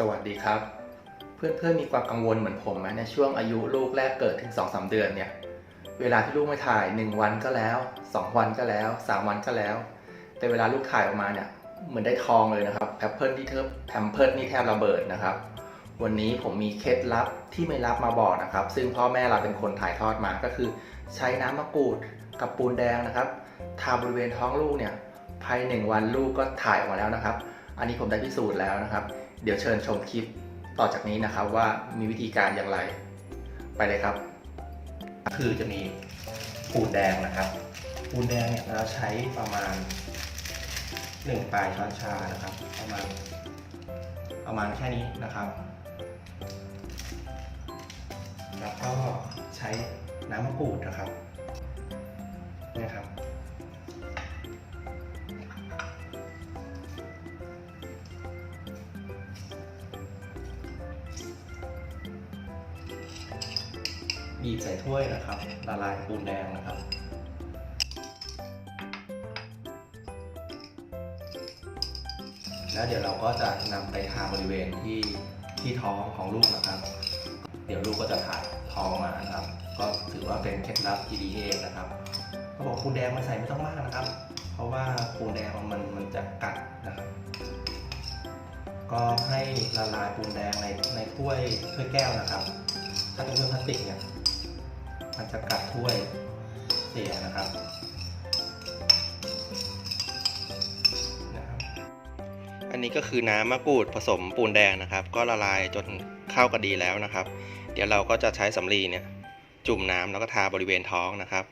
สวัสดีครับ เพื่อนๆมีความกังวลเหมือนผมไหมในช่วงอายุลูกแรกเกิดถึง2อสเดือนเนี่ย เวลาที่ลูกไม่ถ่าย 1 วันก็แล้ว 2 วันก็แล้ว 3 วันก็แล้ว แต่เวลาลูกถ่ายออกมาเนี่ยเหมือนได้ทองเลยนะครับแอปเปิลที่เทบแพมเพิร์นี่แทบระเบิดนะครับ วันนี้ผมมีเคล็ดลับที่ไม่ลับมาบอกนะครับ ซึ่งพ่อแม่เราเป็นคนถ่ายทอดมาก็คือ ใช้น้ำมะกรูดกับปูนแดงนะครับทาบริเวณท้องลูกเนี่ยภายในหนึ่งวันลูกก็ถ่ายออกมาแล้วนะครับ อันนี้ผมได้พิสูจน์แล้วนะครับ เดี๋ยวเชิญชมคลิปต่อจากนี้นะครับว่ามีวิธีการอย่างไร ไปเลยครับ คือจะมีปูนแดงนะครับปูนแดงเนี่ยเราใช้ประมาณหนึ่งปลายช้อนชานะครับ ประมาณประมาณแค่นี้นะครับ แล้วก็ใช้น้ำมะกรูดนะครับนี่ครับ บีบใส่ถ้วยนะครับ ละลายปูนแดงนะครับแล้วเดี๋ยวเราก็จะนำไปทาบริเวณที่ที่ท้องของลูกนะครับ เดี๋ยวลูกก็จะถ่ายท้องมานะครับ ก็ถือว่าเป็นเคล็ดลับที่ดีเองนะครับเขาบอกปูนแดงมันใส่ไม่ต้องมากนะครับ เพราะว่าปูนแดงมันมันจะกัดนะครับ ก็ให้ละลายปูนแดงในในถ้วยถ้วยแก้วนะครับ ถ้าเป็นถ้วยพลาสติกเนี่ย มันจะกัดถ้วยเสียนะครับนะครับอันนี้ก็คือน้ำมะกรูดผสมปูนแดงนะครับ ก็ละลายจนเข้ากันดีแล้วนะครับ เดี๋ยวเราก็จะใช้สำลีเนี่ยจุ่มน้ำแล้วก็ทาบริเวณท้องนะครับ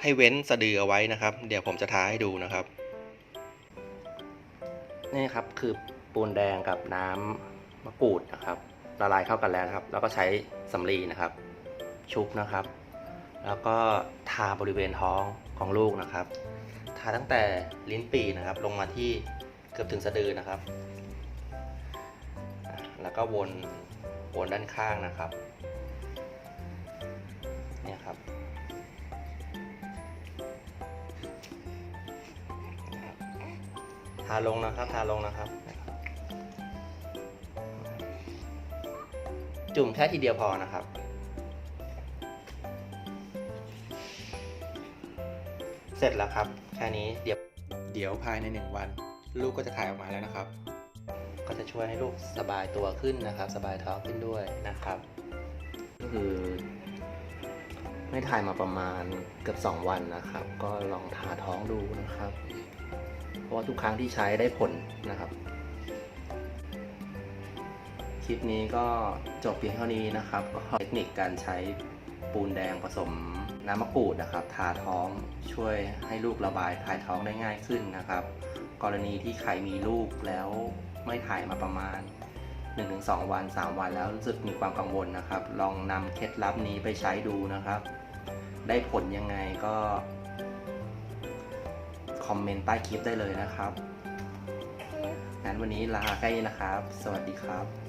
ให้เว้นสะดือเอาไว้นะครับ เดี๋ยวผมจะทาให้ดูนะครับนี่ครับคือปูนแดงกับน้ำมะกรูดนะครับละลายเข้ากันแล้วนะครับ แล้วก็ใช้สำลีนะครับ ชุบนะครับ แล้วก็ทาบริเวณท้องของลูกนะครับ ทาตั้งแต่ลิ้นปี่นะครับ ลงมาที่เกือบถึงสะดือนะครับ แล้วก็วนวนด้านข้างนะครับเนี่ยครับ ทาลงนะครับ ทาลงนะครับ จุ่มแค่ทีเดียวพอนะครับ สร็จแล้วครับ แค่นี้เดี๋ยวเดี๋ยวภายในหนึ่งวัน ลูกก็จะถ่ายออกมาแล้วนะครับ ก็จะช่วยให้ลูกสบายตัวขึ้นนะครับ สบายท้องขึ้นด้วยนะครับก็คือ ไม่ถ่ายมาประมาณเกือบ2 วันนะครับ ก็ลองทาท้องดูนะครับ เพราะว่าทุกครั้งที่ใช้ได้ผลนะครับคลิปนี้ก็จบเพียงเท่านี้นะครับ ก็เทคนิคการใช้ ปูนแดงผสมน้ำมะกรูดนะครับทาท้องช่วยให้ลูกระบายถ่ายท้องได้ง่ายขึ้นนะครับ กรณีที่ใครมีลูกแล้วไม่ถ่ายมาประมาณ 1-2 วัน 3 วันแล้วรู้สึกมีความกังวลนะครับ ลองนำเคล็ดลับนี้ไปใช้ดูนะครับ ได้ผลยังไงก็คอมเมนต์ใต้คลิปได้เลยนะครับงั้นวันนี้ลาใกล้นี้นะครับ สวัสดีครับ